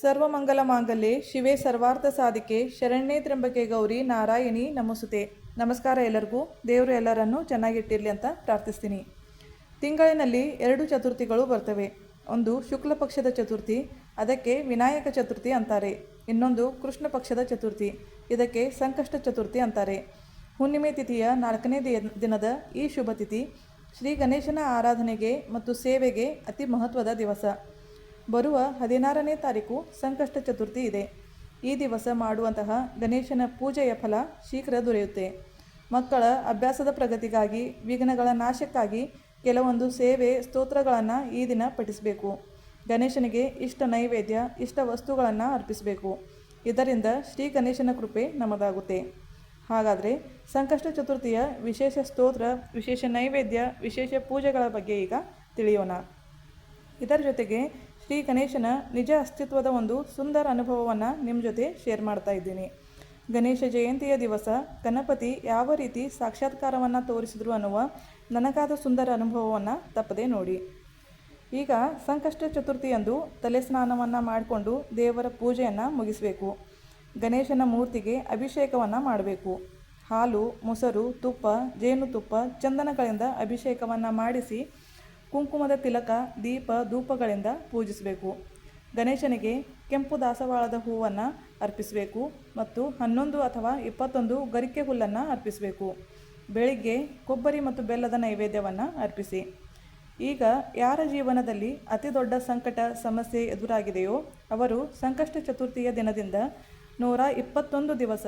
ಸರ್ವಮಂಗಲ ಮಾಂಗಲ್ಯೆ ಶಿವೆ ಸರ್ವಾರ್ಥ ಸಾಧಿಕೆ, ಶರಣ್ಯೇ ತ್ರಂಬಕೆ ಗೌರಿ, ನಾರಾಯಣಿ ನಮಸುತೆ. ನಮಸ್ಕಾರ ಎಲ್ಲರಿಗೂ. ದೇವರು ಎಲ್ಲರನ್ನೂ ಚೆನ್ನಾಗಿಟ್ಟಿರಲಿ ಅಂತ ಪ್ರಾರ್ಥಿಸ್ತೀನಿ. ತಿಂಗಳಿನಲ್ಲಿ ಎರಡು ಚತುರ್ಥಿಗಳು ಬರ್ತವೆ. ಒಂದು ಶುಕ್ಲ ಪಕ್ಷದ ಚತುರ್ಥಿ, ಅದಕ್ಕೆ ವಿನಾಯಕ ಚತುರ್ಥಿ ಅಂತಾರೆ. ಇನ್ನೊಂದು ಕೃಷ್ಣ ಪಕ್ಷದ ಚತುರ್ಥಿ, ಇದಕ್ಕೆ ಸಂಕಷ್ಟ ಚತುರ್ಥಿ ಅಂತಾರೆ. ಹುಣ್ಣಿಮೆ ತಿಥಿಯ ನಾಲ್ಕನೇ ದಿನದ ಈ ಶುಭ ತಿಥಿ, ಶ್ರೀ ಗಣೇಶನ ಆರಾಧನೆಗೆ ಮತ್ತು ಸೇವೆಗೆ ಅತಿ ಮಹತ್ವದ ದಿವಸ. ಬರುವ ಹದಿನಾರನೇ ತಾರೀಕು ಸಂಕಷ್ಟ ಚತುರ್ಥಿ ಇದೆ. ಈ ದಿವಸ ಮಾಡುವಂತಹ ಗಣೇಶನ ಪೂಜೆಯ ಫಲ ಶೀಘ್ರ ದೊರೆಯುತ್ತೆ. ಮಕ್ಕಳ ಅಭ್ಯಾಸದ ಪ್ರಗತಿಗಾಗಿ, ವಿಘ್ನಗಳ ನಾಶಕ್ಕಾಗಿ ಕೆಲವೊಂದು ಸೇವೆ, ಸ್ತೋತ್ರಗಳನ್ನು ಈ ದಿನ ಪಠಿಸಬೇಕು. ಗಣೇಶನಿಗೆ ಇಷ್ಟ ನೈವೇದ್ಯ, ಇಷ್ಟ ವಸ್ತುಗಳನ್ನು ಅರ್ಪಿಸಬೇಕು. ಇದರಿಂದ ಶ್ರೀ ಗಣೇಶನ ಕೃಪೆ ನಮದಾಗುತ್ತೆ ಹಾಗಾದರೆ ಸಂಕಷ್ಟ ಚತುರ್ಥಿಯ ವಿಶೇಷ ಸ್ತೋತ್ರ, ವಿಶೇಷ ನೈವೇದ್ಯ, ವಿಶೇಷ ಪೂಜೆಗಳ ಬಗ್ಗೆ ಈಗ ತಿಳಿಯೋಣ. ಇದರ ಜೊತೆಗೆ ಶ್ರೀ ಗಣೇಶನ ನಿಜ ಅಸ್ತಿತ್ವದ ಒಂದು ಸುಂದರ ಅನುಭವವನ್ನು ನಿಮ್ಮ ಜೊತೆ ಶೇರ್ ಮಾಡ್ತಾ ಇದ್ದೀನಿ. ಗಣೇಶ ಜಯಂತಿಯ ದಿವಸ ಗಣಪತಿ ಯಾವ ರೀತಿ ಸಾಕ್ಷಾತ್ಕಾರವನ್ನು ತೋರಿಸಿದ್ರು ಅನ್ನುವ ನನಗಾದ ಸುಂದರ ಅನುಭವವನ್ನು ತಪ್ಪದೆ ನೋಡಿ. ಈಗ ಸಂಕಷ್ಟ ಚತುರ್ಥಿಯಂದು ತಲೆ ಸ್ನಾನವನ್ನು ಮಾಡಿಕೊಂಡು ದೇವರ ಪೂಜೆಯನ್ನು ಮುಗಿಸಬೇಕು. ಗಣೇಶನ ಮೂರ್ತಿಗೆ ಅಭಿಷೇಕವನ್ನು ಮಾಡಬೇಕು. ಹಾಲು, ಮೊಸರು, ತುಪ್ಪ, ಜೇನುತುಪ್ಪ, ಚಂದನಗಳಿಂದ ಅಭಿಷೇಕವನ್ನು ಮಾಡಿಸಿ ಕುಂಕುಮದ ತಿಲಕ, ದೀಪ, ಧೂಪಗಳಿಂದ ಪೂಜಿಸಬೇಕು. ಗಣೇಶನಿಗೆ ಕೆಂಪು ದಾಸವಾಳದ ಹೂವನ್ನು ಅರ್ಪಿಸಬೇಕು ಮತ್ತು ಹನ್ನೊಂದು ಅಥವಾ ಇಪ್ಪತ್ತೊಂದು ಗರಿಕೆ ಹುಲ್ಲನ್ನು ಅರ್ಪಿಸಬೇಕು. ಬೆಳಿಗ್ಗೆ ಕೊಬ್ಬರಿ ಮತ್ತು ಬೆಲ್ಲದ ನೈವೇದ್ಯವನ್ನು ಅರ್ಪಿಸಿ. ಈಗ ಯಾರ ಜೀವನದಲ್ಲಿ ಅತಿ ದೊಡ್ಡ ಸಂಕಟ, ಸಮಸ್ಯೆ ಎದುರಾಗಿದೆಯೋ ಅವರು ಸಂಕಷ್ಟ ಚತುರ್ಥಿಯ ದಿನದಿಂದ ನೂರ ಇಪ್ಪತ್ತೊಂದು ದಿವಸ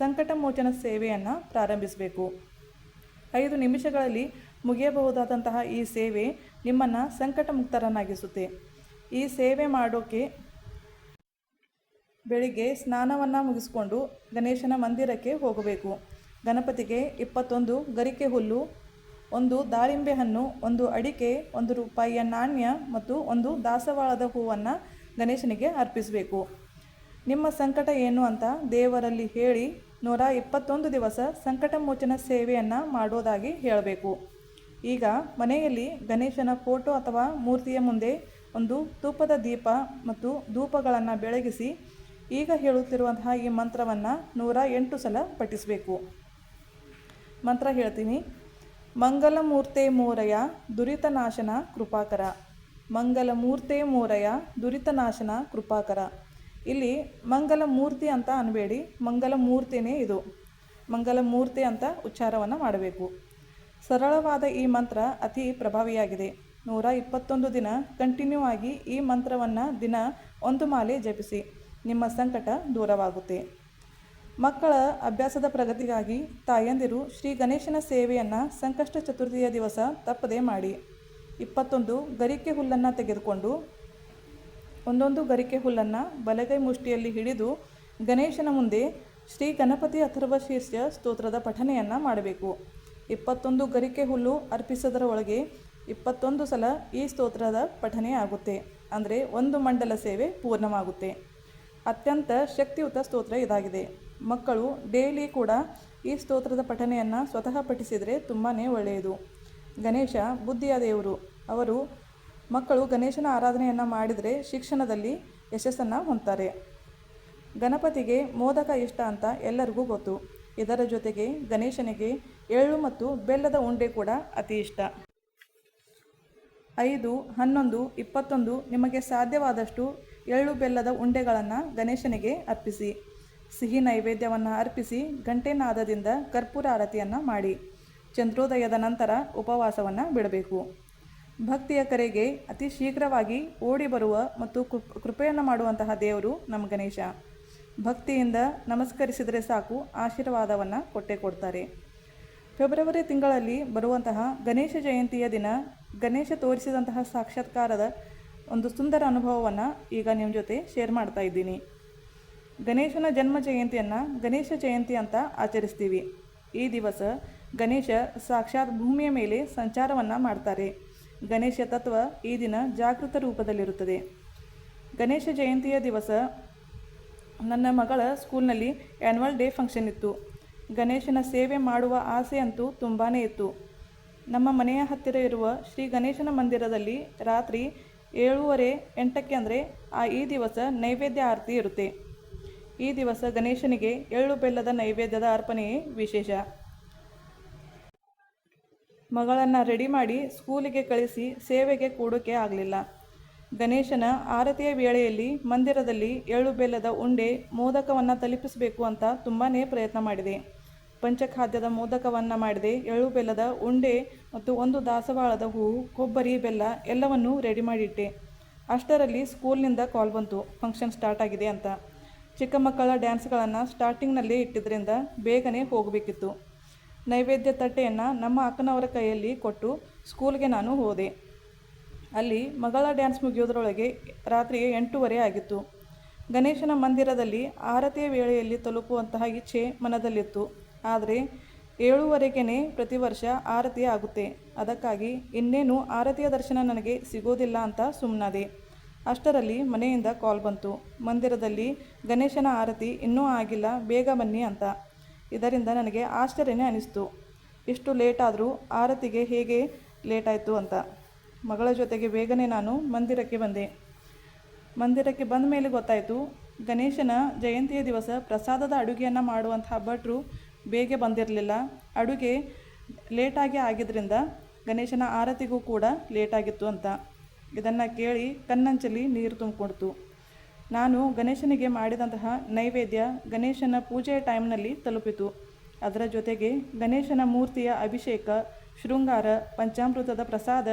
ಸಂಕಟ ಮೋಚನ ಸೇವೆಯನ್ನು ಪ್ರಾರಂಭಿಸಬೇಕು. ಐದು ನಿಮಿಷಗಳಲ್ಲಿ ಮುಗಿಯಬಹುದಾದಂತಹ ಈ ಸೇವೆ ನಿಮ್ಮನ್ನು ಸಂಕಟ ಮುಕ್ತರನ್ನಾಗಿಸುತ್ತೆ ಈ ಸೇವೆ ಮಾಡೋಕೆ ಬೆಳಿಗ್ಗೆ ಸ್ನಾನವನ್ನು ಮುಗಿಸ್ಕೊಂಡು ಗಣೇಶನ ಮಂದಿರಕ್ಕೆ ಹೋಗಬೇಕು. ಗಣಪತಿಗೆ ಇಪ್ಪತ್ತೊಂದು ಗರಿಕೆ ಹುಲ್ಲು, ಒಂದು ದಾಳಿಂಬೆ ಹಣ್ಣು, ಒಂದು ಅಡಿಕೆ, ಒಂದು ರೂಪಾಯಿಯ ನಾಣ್ಯ ಮತ್ತು ಒಂದು ದಾಸವಾಳದ ಹೂವನ್ನು ಗಣೇಶನಿಗೆ ಅರ್ಪಿಸಬೇಕು. ನಿಮ್ಮ ಸಂಕಟ ಏನು ಅಂತ ದೇವರಲ್ಲಿ ಹೇಳಿ ನೂರ ಇಪ್ಪತ್ತೊಂದು ದಿವಸ ಸಂಕಟ ಮೋಚನ ಸೇವೆಯನ್ನು ಮಾಡೋದಾಗಿ ಹೇಳಬೇಕು. ಈಗ ಮನೆಯಲ್ಲಿ ಗಣೇಶನ ಫೋಟೋ ಅಥವಾ ಮೂರ್ತಿಯ ಮುಂದೆ ಒಂದು ತೂಪದ ದೀಪ ಮತ್ತು ಧೂಪಗಳನ್ನು ಬೆಳಗಿಸಿ ಈಗ ಹೇಳುತ್ತಿರುವಂತಹ ಈ ಮಂತ್ರವನ್ನು ನೂರ ಎಂಟು ಸಲ ಪಠಿಸಬೇಕು. ಮಂತ್ರ ಹೇಳ್ತೀನಿ. ಮಂಗಲಮೂರ್ತೆ ಮೂರಯ ದುರಿತನಾಶನ ಕೃಪಾಕರ. ಮಂಗಲಮೂರ್ತೆ ಮೋರಯ ದುರಿತನಾಶನ ಕೃಪಾಕರ. ಇಲ್ಲಿ ಮಂಗಲ ಮೂರ್ತಿ ಅಂತ ಅನ್ಬೇಡಿ. ಮಂಗಲ ಮೂರ್ತಿನೇ ಇದು. ಮಂಗಲ ಮೂರ್ತಿ ಅಂತ ಉಚ್ಚಾರವನ್ನು ಮಾಡಬೇಕು. ಸರಳವಾದ ಈ ಮಂತ್ರ ಅತಿ ಪ್ರಭಾವಿಯಾಗಿದೆ. ನೂರ ಇಪ್ಪತ್ತೊಂದು ದಿನ ಕಂಟಿನ್ಯೂ ಆಗಿ ಈ ಮಂತ್ರವನ್ನು ದಿನ ಒಂದು ಮಾಲೆ ಜಪಿಸಿ. ನಿಮ್ಮ ಸಂಕಟ ದೂರವಾಗುತ್ತೆ. ಮಕ್ಕಳ ಅಭ್ಯಾಸದ ಪ್ರಗತಿಗಾಗಿ ತಾಯಂದಿರು ಶ್ರೀ ಗಣೇಶನ ಸೇವೆಯನ್ನು ಸಂಕಷ್ಟ ಚತುರ್ಥಿಯ ದಿವಸ ತಪ್ಪದೇ ಮಾಡಿ. ಇಪ್ಪತ್ತೊಂದು ಗರಿಕೆ ಹುಲ್ಲನ್ನು ತೆಗೆದುಕೊಂಡು, ಒಂದೊಂದು ಗರಿಕೆ ಹುಲ್ಲನ್ನು ಬಲಗೈ ಮುಷ್ಟಿಯಲ್ಲಿ ಹಿಡಿದು ಗಣೇಶನ ಮುಂದೆ ಶ್ರೀ ಗಣಪತಿ ಅಥರ್ವ ಸ್ತೋತ್ರದ ಪಠನೆಯನ್ನು ಮಾಡಬೇಕು. ಇಪ್ಪತ್ತೊಂದು ಗರಿಕೆ ಹುಲ್ಲು ಅರ್ಪಿಸೋದರ ಒಳಗೆ ಇಪ್ಪತ್ತೊಂದು ಸಲ ಈ ಸ್ತೋತ್ರದ ಪಠನೆ ಆಗುತ್ತೆ. ಅಂದರೆ ಒಂದು ಮಂಡಲ ಸೇವೆ ಪೂರ್ಣವಾಗುತ್ತೆ. ಅತ್ಯಂತ ಶಕ್ತಿಯುತ ಸ್ತೋತ್ರ ಇದಾಗಿದೆ. ಮಕ್ಕಳು ಡೈಲಿ ಕೂಡ ಈ ಸ್ತೋತ್ರದ ಪಠನೆಯನ್ನು ಸ್ವತಃ ಪಠಿಸಿದರೆ ತುಂಬಾ ಒಳ್ಳೆಯದು. ಗಣೇಶ ಬುದ್ಧಿಯ ದೇವರು. ಅವರು ಮಕ್ಕಳು ಗಣೇಶನ ಆರಾಧನೆಯನ್ನು ಮಾಡಿದರೆ ಶಿಕ್ಷಣದಲ್ಲಿ ಯಶಸ್ಸನ್ನು ಹೊಂದ್ತಾರೆ. ಗಣಪತಿಗೆ ಮೋದಕ ಇಷ್ಟ ಅಂತ ಎಲ್ಲರಿಗೂ ಗೊತ್ತು. ಇದರ ಜೊತೆಗೆ ಗಣೇಶನಿಗೆ ಎಳ್ಳು ಮತ್ತು ಬೆಲ್ಲದ ಉಂಡೆ ಕೂಡ ಅತಿ ಇಷ್ಟ. ಐದು, ಹನ್ನೊಂದು, ಇಪ್ಪತ್ತೊಂದು ನಿಮಗೆ ಸಾಧ್ಯವಾದಷ್ಟು ಎಳ್ಳು ಬೆಲ್ಲದ ಉಂಡೆಗಳನ್ನು ಗಣೇಶನಿಗೆ ಅರ್ಪಿಸಿ. ಸಿಹಿ ನೈವೇದ್ಯವನ್ನು ಅರ್ಪಿಸಿ ಗಂಟೆನಾದದಿಂದ ಕರ್ಪೂರ ಆರತಿಯನ್ನು ಮಾಡಿ. ಚಂದ್ರೋದಯದ ನಂತರ ಉಪವಾಸವನ್ನು ಬಿಡಬೇಕು. ಭಕ್ತಿಯ ಕರೆಗೆ ಅತಿ ಶೀಘ್ರವಾಗಿ ಓಡಿ ಬರುವ ಮತ್ತು ಕೃಪ್ ಕೃಪೆಯನ್ನು ಮಾಡುವಂತಹ ದೇವರು ನಮ್ಮ ಗಣೇಶ. ಭಕ್ತಿಯಿಂದ ನಮಸ್ಕರಿಸಿದರೆ ಸಾಕು, ಆಶೀರ್ವಾದವನ್ನು ಕೊಟ್ಟೇ ಕೊಡ್ತಾರೆ. ಫೆಬ್ರವರಿ ತಿಂಗಳಲ್ಲಿ ಬರುವಂತಹ ಗಣೇಶ ಜಯಂತಿಯ ದಿನ ಗಣೇಶ ತೋರಿಸಿದಂತಹ ಸಾಕ್ಷಾತ್ಕಾರದ ಒಂದು ಸುಂದರ ಅನುಭವವನ್ನು ಈಗ ನಿಮ್ಮ ಜೊತೆ ಶೇರ್ ಮಾಡ್ತಾ ಇದ್ದೀನಿ. ಗಣೇಶನ ಜನ್ಮ ಜಯಂತಿಯನ್ನು ಗಣೇಶ ಜಯಂತಿ ಅಂತ ಆಚರಿಸ್ತೀವಿ. ಈ ದಿವಸ ಗಣೇಶ ಸಾಕ್ಷಾತ್ ಭೂಮಿಯ ಮೇಲೆ ಸಂಚಾರವನ್ನು ಮಾಡ್ತಾರೆ. ಗಣೇಶ ತತ್ವ ಈ ದಿನ ಜಾಗೃತ ರೂಪದಲ್ಲಿರುತ್ತದೆ. ಗಣೇಶ ಜಯಂತಿಯ ದಿವಸ ನನ್ನ ಮಗಳ ಸ್ಕೂಲ್ನಲ್ಲಿ ಆ್ಯನ್ವಲ್ ಡೇ ಫಂಕ್ಷನ್ ಇತ್ತು. ಗಣೇಶನ ಸೇವೆ ಮಾಡುವ ಆಸೆಯಂತೂ ತುಂಬಾ ಇತ್ತು. ನಮ್ಮ ಮನೆಯ ಹತ್ತಿರ ಇರುವ ಶ್ರೀ ಗಣೇಶನ ಮಂದಿರದಲ್ಲಿ ರಾತ್ರಿ ಏಳೂವರೆ ಎಂಟಕ್ಕೆ ಅಂದರೆ ಆ ಈ ದಿವಸ ನೈವೇದ್ಯ ಆರತಿ ಇರುತ್ತೆ. ಈ ದಿವಸ ಗಣೇಶನಿಗೆ ಎಳ್ಳು ಬೆಲ್ಲದ ನೈವೇದ್ಯದ ಅರ್ಪಣೆಯೇ ವಿಶೇಷ. ಮಗಳನ್ನು ರೆಡಿ ಮಾಡಿ ಸ್ಕೂಲಿಗೆ ಕಳಿಸಿ ಸೇವೆಗೆ ಕೂಡೋಕೆ ಆಗಲಿಲ್ಲ. ಗಣೇಶನ ಆರತಿಯ ವೇಳೆಯಲ್ಲಿ ಮಂದಿರದಲ್ಲಿ ಎಳ್ಳು ಬೆಲ್ಲದ ಉಂಡೆ ಮೋದಕವನ್ನು ತಲುಪಿಸಬೇಕು ಅಂತ ತುಂಬಾ ಪ್ರಯತ್ನ ಮಾಡಿದೆ. ಪಂಚಖಾದ್ಯದ ಮೋದಕವನ್ನು ಮಾಡಿದೆ. ಎಳ್ಳು ಬೆಲ್ಲದ ಉಂಡೆ ಮತ್ತು ಒಂದು ದಾಸವಾಳದ ಹೂವು, ಕೊಬ್ಬರಿ, ಬೆಲ್ಲ ಎಲ್ಲವನ್ನೂ ರೆಡಿ ಮಾಡಿಟ್ಟೆ. ಅಷ್ಟರಲ್ಲಿ ಸ್ಕೂಲ್ನಿಂದ ಕಾಲ್ ಬಂತು. ಫಂಕ್ಷನ್ ಸ್ಟಾರ್ಟ್ ಆಗಿದೆ ಅಂತ. ಚಿಕ್ಕ ಮಕ್ಕಳ ಡ್ಯಾನ್ಸ್ಗಳನ್ನು ಸ್ಟಾರ್ಟಿಂಗ್ನಲ್ಲೇ ಇಟ್ಟಿದ್ದರಿಂದ ಬೇಗನೆ ಹೋಗಬೇಕಿತ್ತು. ನೈವೇದ್ಯ ತಟ್ಟೆಯನ್ನು ನಮ್ಮ ಅಕ್ಕನವರ ಕೈಯಲ್ಲಿ ಕೊಟ್ಟು ಸ್ಕೂಲ್ಗೆ ನಾನು ಹೋದೆ. ಅಲ್ಲಿ ಮಗಳ ಡ್ಯಾನ್ಸ್ ಮುಗಿಯೋದ್ರೊಳಗೆ ರಾತ್ರಿ ಎಂಟೂವರೆ ಆಗಿತ್ತು. ಗಣೇಶನ ಮಂದಿರದಲ್ಲಿ ಆರತಿಯ ವೇಳೆಯಲ್ಲಿ ತಲುಪುವಂತಹ ಇಚ್ಛೆ ಮನದಲ್ಲಿತ್ತು. ಆದರೆ ಏಳುವರೆಗೇ ಪ್ರತಿ ವರ್ಷ ಆರತಿ ಆಗುತ್ತೆ. ಅದಕ್ಕಾಗಿ ಇನ್ನೇನು ಆರತಿಯ ದರ್ಶನ ನನಗೆ ಸಿಗೋದಿಲ್ಲ ಅಂತ ಸುಮ್ಮನಾದೆ ಅಷ್ಟರಲ್ಲಿ ಮನೆಯಿಂದ ಕಾಲ್ ಬಂತು. ಮಂದಿರದಲ್ಲಿ ಗಣೇಶನ ಆರತಿ ಇನ್ನೂ ಆಗಿಲ್ಲ, ಬೇಗ ಬನ್ನಿ ಅಂತ. ಇದರಿಂದ ನನಗೆ ಆಶ್ಚರ್ಯನೇ ಅನಿಸ್ತು. ಇಷ್ಟು ಲೇಟ್ ಆದರೂ ಆರತಿಗೆ ಹೇಗೆ ಲೇಟ್ ಆಯಿತು ಅಂತ. ಮಗಳ ಜೊತೆಗೆ ಬೇಗನೆ ನಾನು ಮಂದಿರಕ್ಕೆ ಬಂದೆ. ಮಂದಿರಕ್ಕೆ ಬಂದ ಮೇಲೆ ಗೊತ್ತಾಯಿತು, ಗಣೇಶನ ಜಯಂತಿಯ ದಿವಸ ಪ್ರಸಾದದ ಅಡುಗೆಯನ್ನು ಮಾಡುವಂತಹ ಭಟ್ರು ಬೇಗ ಬಂದಿರಲಿಲ್ಲ. ಅಡುಗೆ ಲೇಟಾಗಿ ಆಗಿದ್ದರಿಂದ ಗಣೇಶನ ಆರತಿಗೂ ಕೂಡ ಲೇಟಾಗಿತ್ತು ಅಂತ. ಇದನ್ನು ಕೇಳಿ ಕಣ್ಣಂಚಲಿ ನೀರು ತುಂಬಿಕೊಡ್ತು. ನಾನು ಗಣೇಶನಿಗೆ ಮಾಡಿದಂತಹ ನೈವೇದ್ಯ ಗಣೇಶನ ಪೂಜೆಯ ಟೈಮ್ನಲ್ಲಿ ತಲುಪಿತು. ಅದರ ಜೊತೆಗೆ ಗಣೇಶನ ಮೂರ್ತಿಯ ಅಭಿಷೇಕ, ಶೃಂಗಾರ, ಪಂಚಾಮೃತದ ಪ್ರಸಾದ,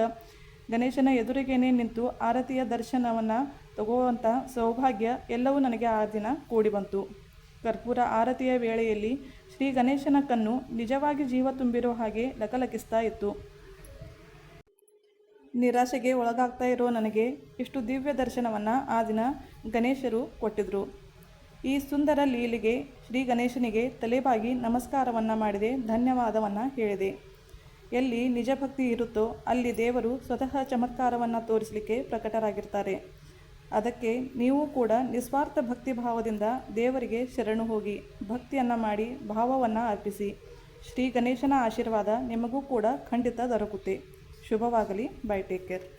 ಗಣೇಶನ ಎದುರಿಗೇನೆ ನಿಂತು ಆರತಿಯ ದರ್ಶನವನ್ನು ತಗೋವಂಥ ಸೌಭಾಗ್ಯ ಎಲ್ಲವೂ ನನಗೆ ಆ ದಿನ ಕೂಡಿ ಬಂತು. ಕರ್ಪೂರ ಆರತಿಯ ವೇಳೆಯಲ್ಲಿ ಶ್ರೀ ಗಣೇಶನ ಕಣ್ಣು ನಿಜವಾಗಿ ಜೀವ ತುಂಬಿರೋ ಹಾಗೆ ಲಕಲಕಿಸ್ತಾ ಇತ್ತು. ನಿರಾಶೆಗೆ ಒಳಗಾಗ್ತಾ ಇರೋ ನನಗೆ ಇಷ್ಟು ದಿವ್ಯ ದರ್ಶನವನ್ನು ಆ ದಿನ ಗಣೇಶರು ಕೊಟ್ಟಿದ್ದರು ಈ ಸುಂದರ ಲೀಲೆಗೆ ಶ್ರೀ ಗಣೇಶನಿಗೆ ತಲೆಬಾಗಿ ನಮಸ್ಕಾರವನ್ನು ಮಾಡಿದೆ, ಧನ್ಯವಾದವನ್ನು ಹೇಳಿದೆ. ಎಲ್ಲಿ ನಿಜ ಭಕ್ತಿ ಇರುತ್ತೋ ಅಲ್ಲಿ ದೇವರು ಸ್ವತಃ ಚಮತ್ಕಾರವನ್ನು ತೋರಿಸಲಿಕ್ಕೆ ಪ್ರಕಟರಾಗಿರ್ತಾರೆ. ಅದಕ್ಕೆ ನೀವು ಕೂಡ ನಿಸ್ವಾರ್ಥ ಭಕ್ತಿ ಭಾವದಿಂದ ದೇವರಿಗೆ ಶರಣು ಹೋಗಿ ಭಕ್ತಿಯನ್ನು ಮಾಡಿ ಭಾವವನ್ನು ಅರ್ಪಿಸಿ. ಶ್ರೀ ಗಣೇಶನ ಆಶೀರ್ವಾದ ನಿಮಗೂ ಕೂಡ ಖಂಡಿತ ದೊರಕುತ್ತೆ. ಶುಭವಾಗಲಿ. Bye take care.